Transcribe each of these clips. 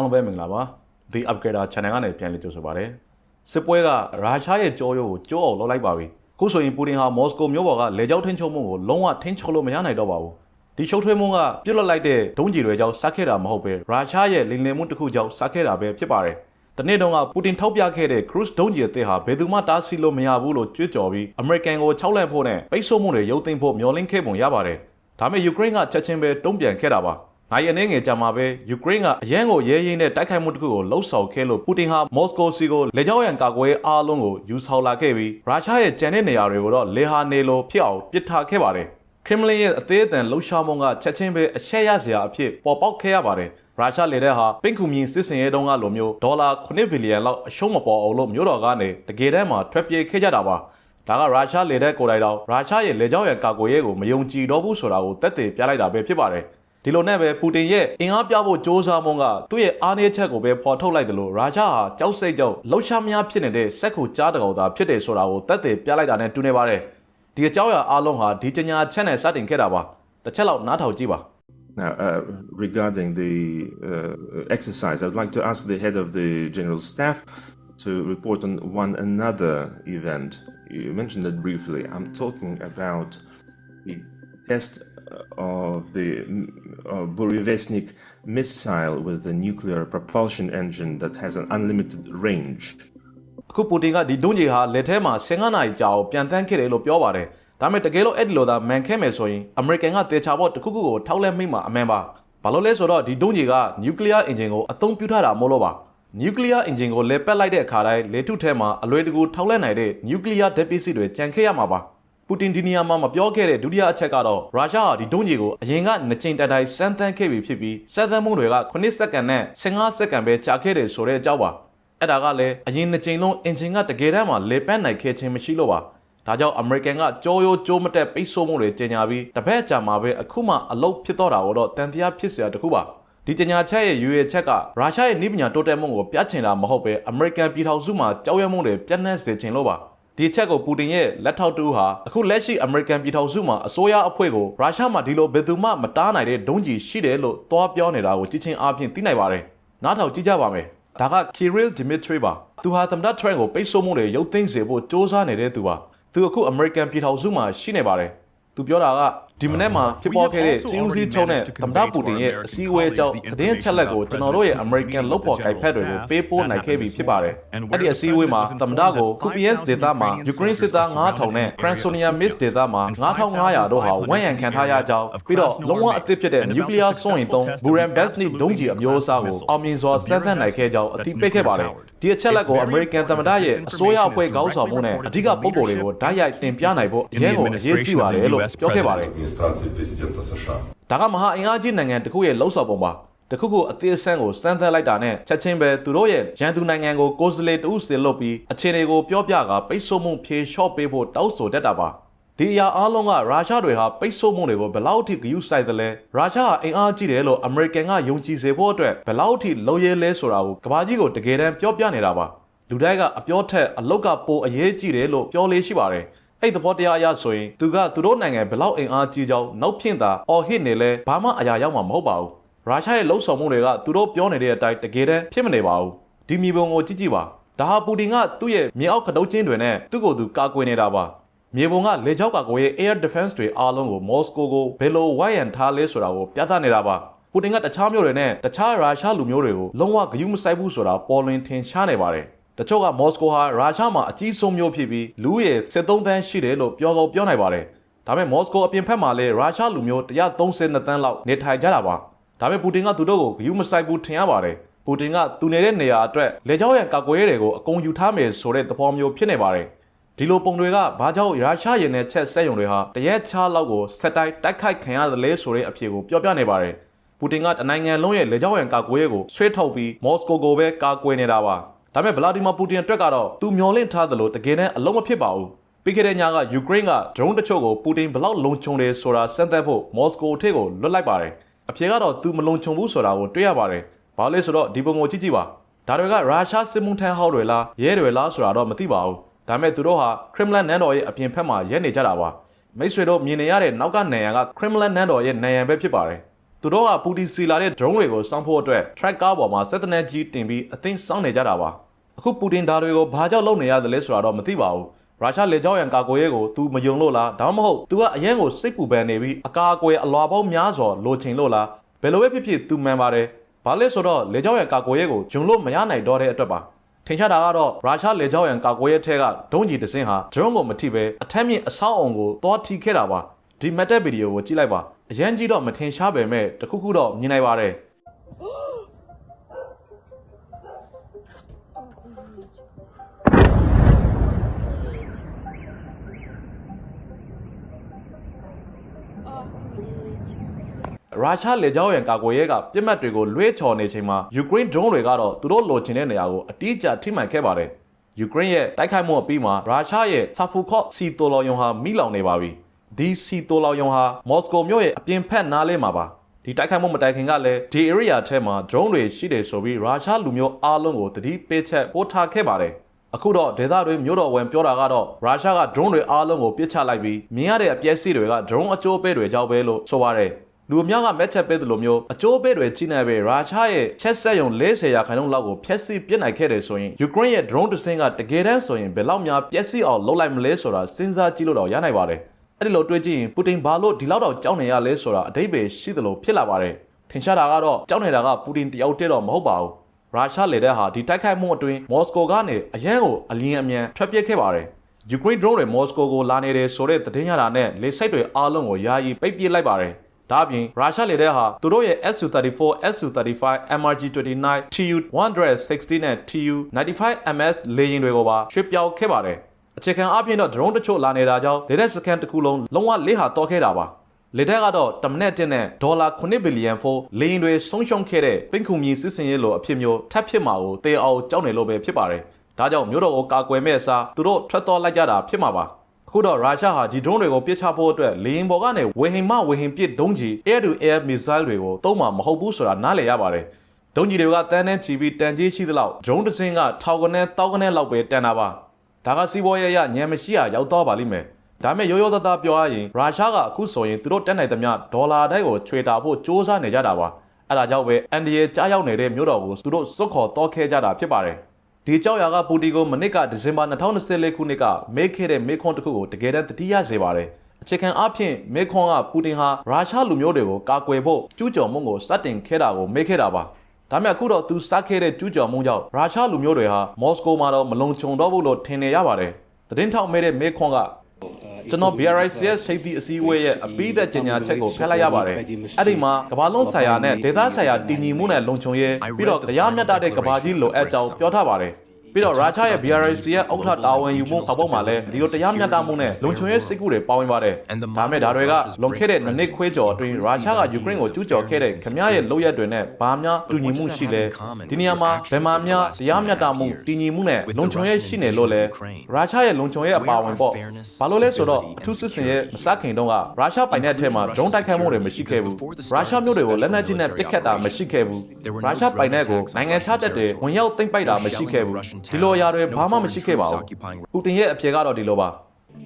အားလုံးပဲမင်္ဂလာပါ The Upgrader Channel ကနေပြန်လည်ကြိုဆိုပါရစေစစ်ပွဲကရုရှားရဲ့ကြောရိုးကိုကျိုးအောင်လုပ်လိုက်ပါပြီခုဆိုရင်ပူတင်ဟာမော်စကိုမြို့ပေါ်ကလေကြောင်းထိန်းချုပ်မှုကိုလုံးဝထိန်းချုပ်လို့မရနိုင်တော့ပါဘူးဒီရှုပ်ထွေးမှုကပြစ်လွတ်လိုက်တဲ့ဒုံးကျည်တွေကြောင့်စခဲ့တာမဟုတ်ပဲရုရှားရဲ့လိမ်လည်မှုတစ်ခုကြောင့်စခဲ့တာပဲဖြစ်ပါတယ်တနေ့တုန်းကပူတင်ထောက်ပြခဲ့တဲ့ cruise ဒုံးကျည်အသစ်ဟာဘယ်သူမှတားဆီးလို့မရဘူးလို့ကြွေးကြော်ပြီးအမေရိကန်ကိုခြောက်လန့်ဖို့နဲ့ပိတ်ဆို့မှုတွေရုပ်သိမ်းဖို့မျှော်လင့်ခဲ့ပုံရပါတယ်ဒါပေမဲ့ယူကရိန်းကချက်ချင်းပဲတုံ့ပြန်ခဲ့တာပါ။ နိုင်အနေငယ်ကြာမှာပဲယူကရိန်းကအရန်ကိုရဲရင်းနဲ့တိုက်ခိုက်မှုတစ်ခုကိုလှုပ်ဆောင်ခဲ့လို့ပူတင်ဟာမော်စကိုစီကိုလေကြောင်းရန်ကာကွယ်အားလုံးကိုယူဆောင်လာခဲ့ပြီးရုရှားရဲ့ကြံတဲ့နေရာတွေကိုတော့လေဟာနေလိုဖြစ်အောင်ပစ်ထားခဲ့ပါတယ်။ခရမလင်ရဲ့အသေးအတန်လှုပ်ရှားမှုကချက်ချင်းပဲအချက်ရစရာအဖြစ်ပေါ်ပေါက်ခဲ့ရပါတယ်။ရုရှားလေတဲ့ဟာပင်ကူမြင်စစ်စင်ရဲတုန်းကလိုမျိုးဒေါ်လာ9ဘီလီယံလောက်အရှုံးမပေါ်အောင်လို့မြို့တော်ကနေတကယ်တမ်းမှာထွက်ပြေးခဲ့ကြတာပါ။ဒါကရုရှားလေတဲ့ကိုယ်တိုင်တော့ရုရှားရဲ့လေကြောင်းရန်ကာကွယ်ရေးကိုမယုံကြည်တော့ဘူးဆိုတာကိုတက်တည်ပြလိုက်တာပဲဖြစ်ပါတယ်။ ဒီလိုနဲ့ပဲပူတင်ရဲ့အင်အားပြဖို့စ조사မှုကသူ့ရဲ့အားနည်းချက်ကိုပဲဖော်ထုတ်လိုက်တယ်လို့ရုရှားဟာကြောက်စိတ်ကြောက်လှုပ်ရှားများဖြစ်နေတဲ့စက်ကူကြားတကောင်သားဖြစ်တယ်ဆိုတာကိုတက်တည်ပြလိုက်တာနဲ့တူနေပါတယ်။ဒီအကြောင်းအရာအားလုံးဟာဒီကြညာချက်နဲ့စတင်ခဲ့တာပါ။တစ်ချက်လောက်နားထောင်ကြည့်ပါ Now, uh, regarding the uh, exercise, I would like to ask the head of the general staff to report on one another event. You mentioned it briefly. I'm talking about the test of the uh, Burevestnik missile with a nuclear propulsion engine that has an unlimited range. အခုပူတင်ကဒီဒုံးကြီးဟာလက်ထဲမှာ15နာရီကြာအောင်ပြန်တန်းခဲ့တယ်လို့ပြောပါတယ်။ဒါပေမဲ့တကယ်လို့အဲ့ဒီလိုသာမှန်ခဲ့မယ်ဆိုရင်အမေရိကန်ကတေချာဖို့တခုခုကိုထောက်လက်မိမှာအမှန်ပါ။ဘာလို့လဲဆိုတော့ဒီဒုံးကြီးက nuclear engine ကိုအသုံးပြုထားတာမဟုတ်လို့ပါ။ nuclear engine ကိုလေပတ်လိုက်တဲ့အခါတိုင်းလေထုထဲမှာအလွယ်တကူထောက်လက်နိုင်တဲ့ nuclear ဓာတ်ပစ္စည်းတွေကျန်ခဲ့ရမှာပါ။ ပူတင်ဒီနီယာမှာမပြောခဲ့တဲ့ဒုတိယအချက်ကတော့ရုရှားဟာဒီဒုံးကြီးကိုအရင်ကနှစ်ကြိမ်တိုင်တိုင်စမ်းသပ်ခဲ့ပြီးဖြစ်ပြီးစမ်းသပ်မှုတွေက9စက္ကန့်နဲ့15စက္ကန့်ပဲကြာခဲ့တယ်ဆိုတဲ့အကြောင်းပါအဲ့ဒါကလည်းအရင်နှစ်ကြိမ်လုံးအင်ဂျင်ကတကယ်တမ်းမှာလေပန်းနိုင်ခဲ့ခြင်းမရှိလို့ပါဒါကြောင့်အမေရိကန်ကကြောရိုးကြိုးမတက်ပိတ်ဆို့မှုတွေကျင်ညာပြီးတပည့်ကြာမှာပဲအခုမှအလုတ်ဖြစ်တော့တာတော့တန်တရားဖြစ်စရာတခုပါဒီကြညာချက်ရဲ့ရွေချက်ကရုရှားရဲ့နှိပညာတိုးတက်မှုကိုပြချင်တာမဟုတ်ပဲအမေရိကန်ပြည်ထောင်စုမှာကြောက်ရွံ့မှုတွေပြန့်နှံ့စေချင်လို့ပါ ဒီချက်ကိုပူတင်ရဲ့လက်ထောက်တူဟာအခုလက်ရှိအမေရိကန်ပြည်ထောင်စုမှာအစိုးရအဖွဲ့ကိုရုရှားမှာဒီလိုဘယ်သူမှမတားနိုင်တဲ့ဒုံးကျည်ရှိတယ်လို့သွားပြောနေတာကိုကြည့်ချင်းအားဖြင့်သိနိုင်ပါတယ်နားထောင်ကြည့်ကြပါမယ်ဒါက Kirill Dmitry ပါသူဟာသမ္မတ Trump ကိုပိတ်ဆို့မှုတွေရုပ်သိမ်းစေဖို့စ조사နေတဲ့သူပါသူအခုအမေရိကန်ပြည်ထောင်စုမှာရှိနေပါတယ်သူပြောတာက ဒီမနေ့မှာဖြစ်ပေါ်ခဲ့တဲ့စီဦးစီးချုံးနဲ့သမ္မတပူတင်ရဲ့အစည်းအဝေးကြောင့်သတင်းချက်လက်ကိုကျွန်တော်တို့ရဲ့ American လုပ်ဖော်ကိုင်ဖက်တွေကိုပေးပို့နိုင်ခဲ့ပြီဖြစ်ပါတယ်အဲ့ဒီအစည်းအဝေးမှာသမ္မတကို UPS ဒေသမှာ Ukraine စစ်သား9000နဲ့ Cransonian Miss ဒေသမှာ9500တို့ဟာဝန်ရံခံထားရကြောင်းပြီးတော့လုံးဝအသစ်ဖြစ်တဲ့ nuclear စွမ်းအင်သုံး Buran Besnik ဒုံးကျည်အမျိုးအစားကိုအောင်မြင်စွာစမ်းသပ်နိုင်ခဲ့ကြောင်းအသိပေးခဲ့ပါတယ်ဒီအချက်လက်ကို American သမ္မတရဲ့အစိုးရအဖွဲ့ခေါင်းဆောင်မှုနဲ့အဓိကပုံပေါ်တွေကိုဓာတ်ရိုက်တင်ပြနိုင်ဖို့အရေးကိုအရေးကြီးပါတယ်လို့ပြောခဲ့ပါတယ် администрации президента США. ဒါကမဟာအင်အားကြီးနိုင်ငံတစ်ခုရဲ့လှုပ်ဆောင်ပုံပါတခုခုအသေးအဆန်းကိုစမ်းသပ်လိုက်တာနဲ့ချက်ချင်းပဲသူတို့ရဲ့ရန်သူနိုင်ငံကိုကိုယ်စားလှယ်တဦးစေလွတ်ပြီးအခြေအနေကိုပြောပြကပိတ်ဆို့မှုဖြေလျှော့ပေးဖို့တောက်ဆိုတတ်တာပါဒီအရာအားလုံးကရုရှားတွေဟာပိတ်ဆို့မှုတွေကိုဘယ်လောက်ထိဂရုစိုက်သလဲရုရှားဟာအင်အားကြီးတယ်လို့အမေရိကန်ကယုံကြည်စေဖို့အတွက်ဘယ်လောက်ထိလုံရဲလဲဆိုတာကိုကမ္ဘာကြီးကိုတကယ်တမ်းပြောပြနေတာပါလူတိုင်းကအပြောထက်အလောက်ကပိုအရေးကြီးတယ်လို့ပြောလေးရှိပါတယ် အဲ့သဘောတရားအရဆိုရင်သူကသူတို့နိုင်ငံဘယ်လောက်အင်အားကြီးကြောင်းနောက်ဖြင့်သာအော်ဟစ်နေလဲဘာမှအရာရောက်မှာမဟုတ်ပါဘူးရုရှားရဲ့လှုပ်ဆောင်မှုတွေကသူတို့ပြောနေတဲ့အတိုင်းတကယ်တမ်းဖြစ်မနေပါဘူးဒီမြေပုံကိုကြည့်ကြည့်ပါဒါဟာပူတင်ကသူ့ရဲ့မြေအောက်ကတုတ်ချင်းတွေနဲ့သူ့ကိုယ်သူကာကွယ်နေတာပါမြေပုံကလေကြောက်ကာကွယ်ရေး air defense တွေအားလုံးကိုမော်စကိုကိုဘယ်လိုဝိုင်းရန်ထားလဲဆိုတာကိုပြသနေတာပါပူတင်ကတခြားမျိုးတွေနဲ့တခြားရုရှားလူမျိုးတွေကိုလုံးဝဂရုမစိုက်ဘူးဆိုတာပေါ်လွင်ထင်ရှားနေပါတယ် တချို့ကမော်စကိုဟာရုရှားမှာအကြီးဆုံးမြို့ဖြစ်ပြီးလူဦးရေ73တန်းရှိတယ်လို့ပြောကောပြောနိုင်ပါတယ်။ဒါပေမဲ့မော်စကိုအပြင်ဘက်မှာလည်းရုရှားလူမျိုး132တန်းလောက်နေထိုင်ကြတာပါ။ဒါပေမဲ့ပူတင်ကသူတို့ကိုဂရုမစိုက်ဘူးထင်ရပါတယ်။ပူတင်ကသူနေတဲ့နေရာအတွက်လေကြောင်းရန်ကာကွယ်ရေးတွေကိုအကုန်ယူထားမယ်ဆိုတဲ့သဘောမျိုးဖြစ်နေပါတယ်။ဒီလိုပုံတွေကဘာကြောင့်ရုရှားရင်နဲ့ချက်ဆက်ယုံတွေဟာတရက်ချားလောက်ကိုဆက်တိုက်တိုက်ခိုက်ခံရတယ်လဲဆိုတဲ့အဖြေကိုပြောပြနေပါတယ်။ပူတင်ကတနိုင်ငံလုံးရဲ့လေကြောင်းရန်ကာကွယ်ရေးကိုဆွဲထုတ်ပြီးမော်စကိုကိုပဲကာကွယ်နေတာပါ။ ဒါပေမဲ့ဗလာဒီမာပူတင်အတွက်ကတော့သူမျောလင့်ထားသလိုတကယ်တမ်းအလုံးမဖြစ်ပါဘူးပြီးခဲ့တဲ့ညကယူကရိန်းကဒရုန်းတချို့ကိုပူတင်ဘလောက်လုံခြုံတယ်ဆိုတာစမ်းသပ်ဖို့မော်စကိုအထက်ကိုလွတ်လိုက်ပါတယ်အဖြေကတော့သူမလုံခြုံဘူးဆိုတာကိုတွေ့ရပါတယ်ဘာလို့လဲဆိုတော့ဒီပုံကိုကြည့်ကြည့်ပါဒါတွေကရုရှားစစ်မှုထမ်းဟောက်တွေလားရဲတွေလားဆိုတာတော့မသိပါဘူးဒါပေမဲ့သူတို့ဟာခရမလန်နန်းတော်ရဲ့အပြင်ဘက်မှာရဲနေကြတာပါမိတ်ဆွေတို့မြင်နေရတဲ့နောက်ကနေရန်ကခရမလန်နန်းတော်ရဲ့နေရန်ပဲဖြစ်ပါတယ် သူတို့ကပူတီစီလာတဲ့ drone တွေကိုစောင့်ဖို့အတွက် track ကားပေါ်မှာစက်တနက်ကြီးတင်ပြီးအသိစောင့်နေကြတာပါအခုပူတင်ဒါတွေကိုဘာကြောင့်လုပ်နေရသလဲဆိုတာတော့မသိပါဘူးရုရှားလေကြောင်းရန်ကာကွယ်ရေးကို तू မယုံလို့လားဒါမှမဟုတ် तू ကအရင်ကိုစိတ်ပူပန်နေပြီးအကာအကွယ်အလွာပေါင်းများစွာလိုချင်လို့လားဘယ်လိုပဲဖြစ်ဖြစ် तू မှန်ပါတယ်ဘာလဲဆိုတော့လေကြောင်းရန်ကာကွယ်ရေးကိုဂျုံလို့မရနိုင်တော့တဲ့အတွက်ပါထင်ရှားတာကတော့ရုရှားလေကြောင်းရန်ကာကွယ်ရေးထဲကဒုံးကြီးတစ်စင်းဟာ drone ကိုမထိပဲအထက်မြင့်အဆောက်အုံကိုသွားထိခဲ့တာပါဒီမက်တက်ဗီဒီယိုကိုကြည့်လိုက်ပါ အရန်ကြီးတော့မထင်ရှားပေမဲ့တခုခုတော့မြင်နိုင်ပါတယ်ရုရှားလေကြောင်းရန်ကာကွယ်ရေးကပြစ်မှတ်တွေကိုလွှဲချော်နေချိန်မှာယူကရိန်း drone တွေကတော့သူတို့လိုချင်တဲ့နေရာကိုအတိအကျထိမှန်ခဲ့ပါတယ်။ယူကရိန်းရဲ့တိုက်ခိုက်မှုအပြီးမှာရုရှားရဲ့ဆာဖူခော့စီတိုလော်ယုံဟာမိလောင်နေပါပြီ။ ဒီစီတိုလော်ယုံဟာမော်စကိုမြို့ရဲ့အပြင်ဖက်နားလေးမှာပါ။ဒီတိုက်ခိုက်မှုမတိုင်ခင်ကလည်းဒီ area ထဲမှာ drone တွေရှိတယ်ဆိုပြီးရုရှားလူမျိုးအားလုံးကိုတတိပေးချက်ပို့ထားခဲ့ပါတယ်။အခုတော့ဒေသတွေမြို့တော်ဝင်ပြောတာကတော့ရုရှားက drone တွေအားလုံးကိုပစ်ချလိုက်ပြီးမြင်ရတဲ့အပျက်စီးတွေက drone အကျိုးပေးတွေကြောင့်ပဲလို့ဆိုပါတယ်လူအများကမက်ချက်ပေးသလိုမျိုးအကျိုးပေးတွေကြီးနေပဲရုရှားရဲ့ချက်ဆက်ယုံ40ရာခိုင်နှုန်းလောက်ကိုဖျက်ဆီးပစ်နိုင်ခဲ့တယ်ဆိုရင်ယူကရိန်းရဲ့ drone တစ်စင်းကတကယ်တမ်းဆိုရင်ဘယ်လောက်များပျက်စီးအောင်လုပ်လိုက်မလဲဆိုတာစဉ်းစားကြည့်လို့တော့ရနိုင်ပါတယ် အဲ့ဒီလိုတွေးကြည့်ရင်ပူတင်ဘာလို့ဒီလောက်တော့ကြောက်နေရလဲဆိုတာအတိတ်ပဲရှိသလိုဖြစ်လာပါတယ်ထင်ရှားတာကတော့ကြောက်နေတာကပူတင်တယောက်တည်းတော့မဟုတ်ပါဘူးရုရှားလေတပ်ဟာဒီတိုက်ခိုက်မှုအတွင်းမော်စကိုကနေအရန်ကိုအလင်းအမြန်ထွက်ပြေးခဲ့ပါတယ်။ယူကရိန်း drone တွေမော်စကိုကိုလာနေတယ်ဆိုတဲ့သတင်းရတာနဲ့လေစိတ်တွေအားလုံးကိုယာယီပိတ်ပစ်လိုက်ပါတယ်။ဒါ့အပြင်ရုရှားလေတပ်ဟာသူတို့ရဲ့ Su-34, Su-35, MRG-29, Tu-160 နဲ့ Tu-95MS လေယာဉ်တွေကိုပါရွှေ့ပြောင်းခဲ့ပါတယ်။ အခြေခံအပြင်တော့ drone တချို့လာနေတာကြောင့်လေတပ်စကန်တစ်ခုလုံးလုံးဝလေးဟာတော့ခဲ့တာပါ။လေတက်ကတော့တမနက်တင်နဲ့ဒေါ်လာ9ဘီလီယံဖိုးလေရင်တွေဆုံးရှုံးခဲ့တဲ့ပင်ခုမီစစ်စင်ရေးလိုအဖြစ်မျိုးထပ်ဖြစ်မှာကိုတေအောင်ကြောက်နေလို့ပဲဖြစ်ပါတယ်။ဒါကြောင့်မြို့တော်ကိုကာကွယ်မဲ့အစားသူတို့ထွက်သွားလိုက်ကြတာဖြစ်မှာပါ။အခုတော့ရုရှားဟာဒီ drone တွေကိုပစ်ချဖို့အတွက်လေရင်ပေါ်ကနေဝေဟင်မဝေဟင်ပစ်ဒုံးကြီး air to air missile တွေကိုသုံးမှာမဟုတ်ဘူးဆိုတာနားလည်ရပါတယ်။ဒုံးကြီးတွေကတန်းတန်းချီပြီးတန်ကြီးရှိသလောက် drone တစ်စင်းကထောက်ကနေတောက်ကနေလောက်ပဲတန်တာပါ။ ဒါကစီးပွားရေးအရညံမရှိရရောက်တော့ပါလိမ့်မယ်။ဒါမဲ့ရိုးရိုးသားသားပြောရရင်ရုရှားကအခုဆိုရင်သူတို့တက်နိုင်သမျှဒေါ်လာတိုင်းကိုချွေတာဖို့စ조사နေကြတာပါ။အဲဒါကြောင့်ပဲအန်ဒီယေကြားရောက်နေတဲ့မြို့တော်ကိုသူတို့စွတ်ခေါ်တော့ခဲကြတာဖြစ်ပါတယ်။ဒီကြောက်ရကပူတီကိုမနစ်ကဒီဇင်ဘာ2024ခုနှစ်ကမေးခဲ့တဲ့မေးခွန်းတစ်ခုကိုတကယ်တမ်းတတိယစေပါတယ်။အခြေခံအားဖြင့်မေးခွန်းကပူတင်ဟာရုရှားလူမျိုးတွေကိုကာကွယ်ဖို့ကျူးကျော်မှုကိုစတင်ခဲ့တာကိုမေးခဲ့တာပါ။ ဒါပေမဲ့အခုတော့သူစားခဲ့တဲ့ကျူးကျော်မှုကြောင့်ရုရှားလူမျိုးတွေဟာမော်စကိုမှာတော့မလုံခြုံတော့ဘူးလို့ထင်နေရပါတယ်။သတင်းထောက်မဲတဲ့မေခွန်ကကျွန်တော် BRICS ထိပ်သီးအစည်းအဝေးရဲ့အပိသက်ကြေညာချက်ကိုဖျက်လိုက်ရပါတယ်။အဲ့ဒီမှာကမ္ဘာလုံးဆိုင်ရာနဲ့ဒေသဆိုင်ရာတည်ငြိမ်မှုနဲ့လုံခြုံရေးပြီးတော့တရားမျှတတဲ့ကမ္ဘာကြီးလိုအပ်ကြောင်းပြောထားပါတယ်။ ပြီးတော့ရုရှားရဲ့ BRICS ရဲ့ဥက္ကဋ္ဌတာဝန်ယူမှုအပေါ်မှာလည်းဒီလိုတရားမျှတမှုနဲ့လုံခြုံရေးစိတ်ကူးတွေပါဝင်ပါတယ်။ဒါမဲ့ဒါတွေကလွန်ခဲ့တဲ့နှစ်နှစ်ခွဲကျော်အတွင်းရုရှားကယူကရိန်းကိုကျူးကျော်ခဲ့တဲ့ခမည်းရဲ့လုပ်ရက်တွေနဲ့ဘာများတူညီမှုရှိလဲဒီနေရာမှာဘယ်မှာများတရားမျှတမှုတည်ငြိမ်မှုနဲ့လုံခြုံရေးရှိနေလို့လဲရုရှားရဲ့လုံခြုံရေးအပါဝင်ပေါ့ဘာလို့လဲဆိုတော့အထူးစစ်စင်ရဲ့မစခင်တုန်းကရုရှားပိုင်တဲ့အထက်မှာဒုံးတိုက်ခိုက်မှုတွေမရှိခဲ့ဘူးရုရှားမျိုးတွေကိုလက်နက်ကြီးနဲ့ပစ်ခတ်တာမရှိခဲ့ဘူးရုရှားပိုင်တဲ့ကိုနိုင်ငံခြားတက်တွေဝင်ရောက်သိမ်းပိုက်တာမရှိခဲ့ဘူးဒီလိုအရာတွေဘာမှမရှိခဲ့ပါဘူးပူတင်ရဲ့အဖြေကတော့ဒီလိုပါ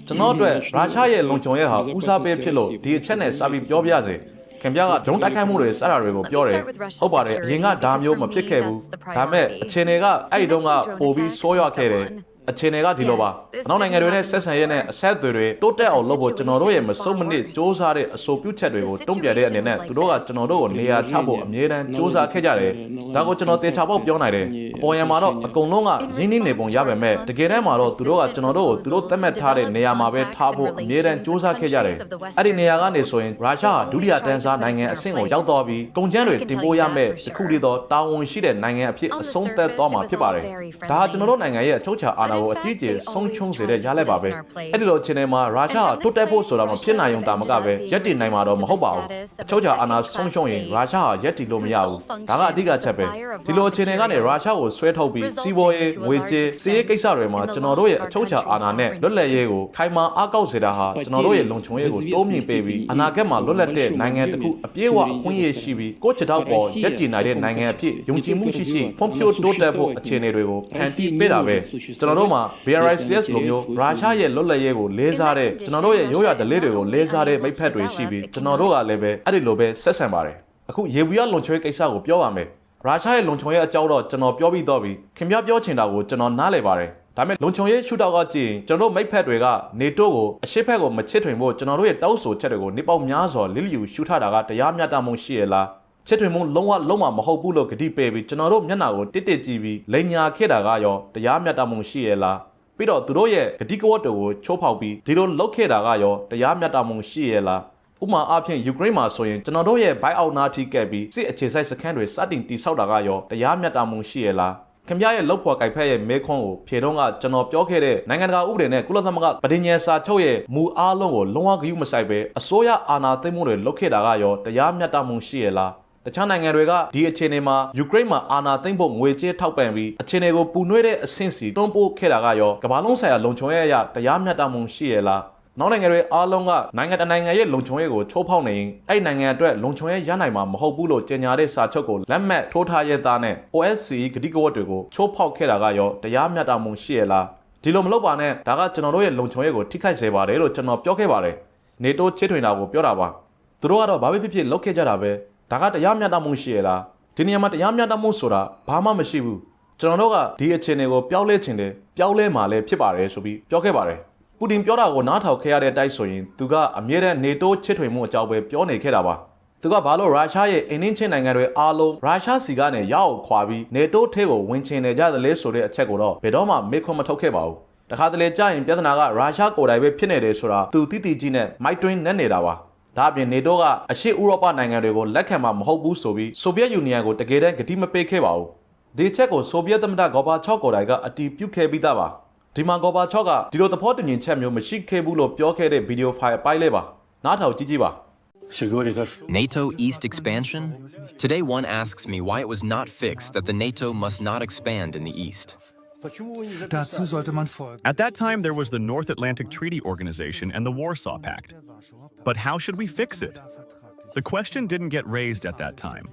ကျွန်တော်အတွက်ရုရှားရဲ့လုံခြုံရေးဟာဦးစားပေးဖြစ်လို့ဒီအချက်နဲ့စပြီးပြောပြစေခင်ဗျားကဒုံးတိုက်ခိုက်မှုတွေစတာတွေကိုပြောတယ်ဟုတ်ပါတယ်အရင်ကဒါမျိုးမဖြစ်ခဲ့ဘူးဒါမဲ့အခြေအနေကအဲ့ဒီတုန်းကပိုပြီးဆိုးရွားခဲ့တယ် အခြေအနေကဒီလိုပါအနောက်နိုင်ငံတွေနဲ့ဆက်ဆံရေးနဲ့အဆက်အသွယ်တွေတိုးတက်အောင်လုပ်ဖို့ကျွန်တော်တို့ရဲ့မစုံမနစ်စ조사တဲ့အဆိုပြုချက်တွေကိုတုံ့ပြန်တဲ့အနေနဲ့သူတို့ကကျွန်တော်တို့ကိုနေရာချဖို့အမြဲတမ်းစ조사ခဲ့ကြတယ်ဒါကိုကျွန်တော်တေချာပေါက်ပြောနိုင်တယ်အပေါ်ယံမှာတော့အကုန်လုံးကရင်းနှီးနေပုံရပါမယ်တကယ်တမ်းမှာတော့သူတို့ကကျွန်တော်တို့ကိုသူတို့သတ်မှတ်ထားတဲ့နေရာမှာပဲထားဖို့အမြဲတမ်းစ조사ခဲ့ကြတယ်အဲ့ဒီနေရာကနေဆိုရင်ရုရှားဟာဒုတိယတန်းစားနိုင်ငံအဆင့်ကိုရောက်သွားပြီးကုန်ကျန်းတွေတင်ပို့ရမယ့်တခုတည်းသောတာဝန်ရှိတဲ့နိုင်ငံအဖြစ်အဆုံးသက်သွားမှာဖြစ်ပါတယ်ဒါဟာကျွန်တော်တို့နိုင်ငံရဲ့အချုပ်အခြာအာဏာ ာကိုအကြီးအကျယ်ဆုံးရှုံးစေတဲ့ရလဒ်ပါပဲအဲ့ဒီလိုအခြေအနေမှာရုရှားဟာတိုးတက်ဖို့ဆိုတာမဖြစ်နိုင်ုံတာမကပဲရက်တည်နိုင်မှာတော့မဟုတ်ပါဘူးအချုပ်အခြာအာဏာဆုံးရှုံးရင်ရုရှားဟာရက်တည်လို့မရဘူးဒါကအဓိကချက်ပဲဒီလိုအခြေအနေကနေရုရှားကိုဆွဲထုတ်ပြီးစီးပွားရေးငွေကြေးစီးရေးကိစ္စတွေမှာကျွန်တော်တို့ရဲ့အချုပ်အခြာအာဏာနဲ့လွတ်လပ်ရေးကိုခိုင်မာအားကောက်စေတာဟာကျွန်တော်တို့ရဲ့လုံခြုံရေးကိုတိုးမြှင့်ပေးပြီးအနာဂတ်မှာလွတ်လပ်တဲ့နိုင်ငံတစ်ခုအပြည့်အဝအခွင့်အရေးရှိပြီးကိုယ့်ချက်တော့ပေါ်ရက်တည်နိုင်တဲ့နိုင်ငံအဖြစ်ယုံကြည်မှုရှိရှိဖွံ့ဖြိုးတိုးတက်ဖို့အခြေအနေတွေကိုဖန်တီးပေးတာပဲကျွန်တော်တို့မှာ BRICS လိုမျိုးရုရှားရဲ့လွတ်လပ်ရေးကိုလေးစားတဲ့ကျွန်တော်တို့ရဲ့ရိုးရာဓလေ့တွေကိုလေးစားတဲ့မိတ်ဖက်တွေရှိပြီးကျွန်တော်တို့ကလည်းပဲအဲ့ဒီလိုပဲဆက်ဆံပါတယ်အခုရေဘူးရလုံချွေးကိစ္စကိုပြောပါမယ်ရုရှားရဲ့လုံခြုံရေးအကြောင်းတော့ကျွန်တော်ပြောပြီးတော့ပြီခင်ဗျားပြောချင်တာကိုကျွန်တော်နားလည်ပါတယ်ဒါပေမဲ့လုံခြုံရေးရှုထောက်ကကြည့်ရင်ကျွန်တော်တို့မိတ်ဖက်တွေကနေတိုးကိုအရှိတ်ဖက်ကိုမချစ်ထွင်ဖို့ကျွန်တော်တို့ရဲ့တောက်ဆိုချက်တွေကိုနေပေါက်များစွာလီလီယူရှုထားတာကတရားမျှတမှုရှိရလား ချစ်ထွင်မှုလုံးဝလုံးဝမဟုတ်ဘူးလို့ဂတိပေးပြီးကျွန်တော်တို့မျက်နှာကိုတစ်တစ်ကြည့်ပြီးလိန်ညာခဲ့တာကရောတရားမျှတမှုရှိရလားပြီးတော့သူတို့ရဲ့ဂတိကဝတ်တွေကိုချိုးဖောက်ပြီးဒီလိုလုပ်ခဲ့တာကရောတရားမျှတမှုရှိရလားဥပမာအားဖြင့်ယူကရိန်းမှာဆိုရင်ကျွန်တော်တို့ရဲ့ဘိုက်အောက်နာထိကဲပြီးစစ်အခြေစိုက်စခန်းတွေစတင်တိဆောက်တာကရောတရားမျှတမှုရှိရလားခင်ဗျားရဲ့လောက်ဖွာကြိုက်ဖက်ရဲ့မဲခွန်းကိုဖြေတော့ကကျွန်တော်ပြောခဲ့တဲ့နိုင်ငံတကာဥပဒေနဲ့ကုလသမဂ္ဂပဋိညာဉ်စာချုပ်ရဲ့မူအားလုံးကိုလုံးဝဂရုမစိုက်ပဲအစိုးရအာဏာသိမ်းမှုတွေလုပ်ခဲ့တာကရောတရားမျှတမှုရှိရလား တခြားနိုင်ငံတွေကဒီအခြေအနေမှာယူကရိန်းမှာအာဏာသိမ်းဖို့ငွေကြေးထောက်ပံ့ပြီးအခြေအနေကိုပူနွေးတဲ့အဆင့်စီတွန်းပို့ခဲ့တာကရောကမ္ဘာလုံးဆိုင်ရာလုံခြုံရေးအရတရားမျှတမှုရှိရလားနောက်နိုင်ငံတွေအားလုံးကနိုင်ငံတစ်နိုင်ငံရဲ့လုံခြုံရေးကိုချိုးဖောက်နေရင်အဲ့နိုင်ငံအတွက်လုံခြုံရေးရနိုင်မှာမဟုတ်ဘူးလို့ကြေညာတဲ့စာချုပ်ကိုလက်မှတ်ထိုးထားရတဲ့နဲ့ OSCE ဂတိကဝတ်တွေကိုချိုးဖောက်ခဲ့တာကရောတရားမျှတမှုရှိရလားဒီလိုမလုပ်ပါနဲ့ဒါကကျွန်တော်တို့ရဲ့လုံခြုံရေးကိုထိခိုက်စေပါတယ်လို့ကျွန်တော်ပြောခဲ့ပါတယ်နေတိုးချစ်ထွင်တာကိုပြောတာပါသူတို့ကတော့ဘာပဲဖြစ်ဖြစ်လုပ်ခဲ့ကြတာပဲ ဒါကတရားမျှတမှုရှိရလားဒီနေရာမှာတရားမျှတမှုဆိုတာဘာမှမရှိဘူးကျွန်တော်တို့ကဒီအခြေအနေကိုပြောင်းလဲခြင်းတယ်ပြောင်းလဲမှာလည်းဖြစ်ပါတယ်ဆိုပြီးပြောခဲ့ပါတယ်ပူတင်ပြောတာကိုနားထောင်ခဲ့ရတဲ့အတိုက်ဆိုရင်သူကအမြဲတမ်းနေတိုးချစ်ထွင်မှုအကြောင်းပဲပြောနေခဲ့တာပါသူကဘာလို့ရုရှားရဲ့အင်းင်းချင်းနိုင်ငံတွေအားလုံးရုရှားစီကနေရောက်ခွာပြီးနေတိုးထဲကိုဝင်ချင်နေကြတယ်လေဆိုတဲ့အချက်ကိုတော့ဘယ်တော့မှမေ့ခွန်းမထုတ်ခဲ့ပါဘူးတခါတလေကြာရင်ပြဿနာကရုရှားကိုယ်တိုင်ပဲဖြစ်နေတယ်ဆိုတာသူတိတိကြီးနဲ့မိုက်တွင်းနဲ့နေတာပါ ဒါအပြင် NATO ကအရှေ့ဥရောပနိုင်ငံတွေကိုလက်ခံမှာမဟုတ်ဘူးဆိုပြီးဆိုဗီယက်ယူနီယံကိုတကယ်တမ်းကတိမပေးခဲ့ပါဘူးဒီချက်ကိုဆိုဗီယက်သမ္မတဂေါ်ဘာချော့ကိုယ်တိုင်ကအတီးပြုတ်ခဲ့ပြီးသားပါဒီမှာဂေါ်ဘာချော့ကဒီလိုသဘောတူညီချက်မျိုးမရှိခဲ့ဘူးလို့ပြောခဲ့တဲ့ဗီဒီယိုဖိုင်ပိုင်းလေးပါနားထောင်ကြည့်ကြည့်ပါ NATO East expansion? Today, one asks me why it was not fixed that the NATO must not expand in the East. At that time, there was the North Atlantic Treaty Organization and the Warsaw Pact. But how should we fix it? The question didn't get raised at that time.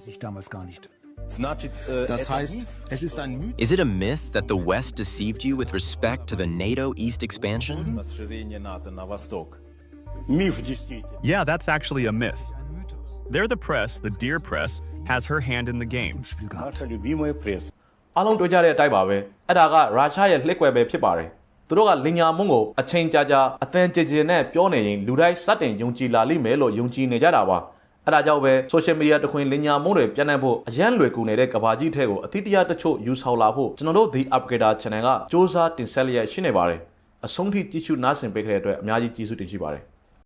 Is it a myth that the West deceived you with respect to the NATO East expansion? Yeah, that's actually a myth. There, the press, the dear press, has her hand in the game. အားလုံးတွေ့ကြတဲ့အတိုက်ပါပဲအဲ့ဒါကရုရှားရဲ့လှစ်ကွယ်ပဲဖြစ်ပါတယ်သူတို့ကလင်ညာမုံကိုအချိန်ကြာကြာအသင်ကြင်ကြင်နဲ့ပြောနေရင်လူတိုင်းစတင်ယုံကြည်လာလိမ့်မယ်လို့ယုံကြည်နေကြတာပါအဲ့ဒါကြောင့်ပဲ social media တခွင်လင်ညာမုံတွေပြန့်နှံ့ဖို့အရန်လွယ်ကူနေတဲ့ကဘာကြီးထဲကိုအသီးတရားတချို့ယူဆောင်လာဖို့ကျွန်တော်တို့ The Upgrader Channel ကစ조사တင်ဆက်လျက်ရှိနေပါတယ်အဆုံးထိကြည့်ရှုနားဆင်ပေးခဲ့တဲ့အတွက်အများကြီးကျေးဇူးတင်ရှိပါတယ်